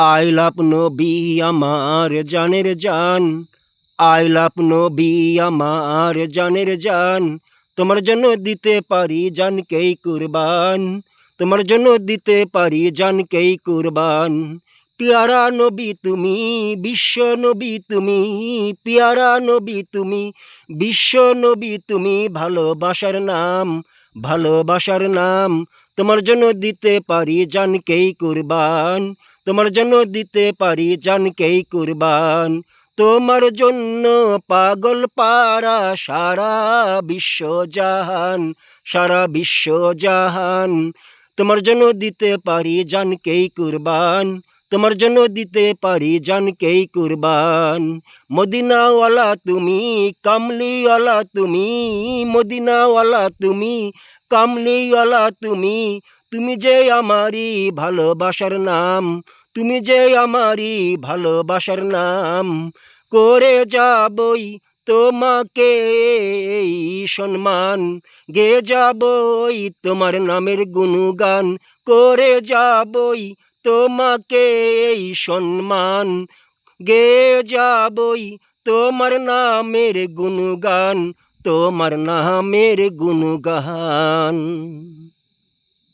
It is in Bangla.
আই লাভ নবী আমার জানের জান। আই লাভ নবী আমার জানের জান। তোমার জন্য দিতে পারি জানকেই কুরবান। তোমার জন্য দিতে পারি জানকেই কুরবান। পিয়ারা নবী তুমি, বিশ্ব নবী তুমি, পিয়ারা নবী তুমি, বিশ্ব নবী তুমি, ভালোবাসার নাম ভালোবাসার নাম। তোমার জন্য দিতে পারি জানকেই কুরবান। তোমার জন্য দিতে পারি জানকেই কুরবান। তোমার জন্য পাগল পারা সারা বিশ্ব জাহান, সারা বিশ্ব জাহান। তোমার জন্য দিতে পারি জানকেই কুরবান। তোমার জন্য দিতে পারি জানকেই কুরবান। মদিনাওয়ালা তুমি, কামলিওয়ালা তুমি, মদিনাওয়ালা তুমি, কামলিওয়ালা তুমি তুমি যে আমারই ভালোবাসার নাম, তুমি যে আমারই ভালোবাসার নাম, করে যাবই তোমাকে সম্মান, গে যাবই তোমার নামের গুণগান, করে যাবই তোমাকে এই সম্মান। গে যাবই তোমার নামের গুণগান তোমার নামের গুণগান।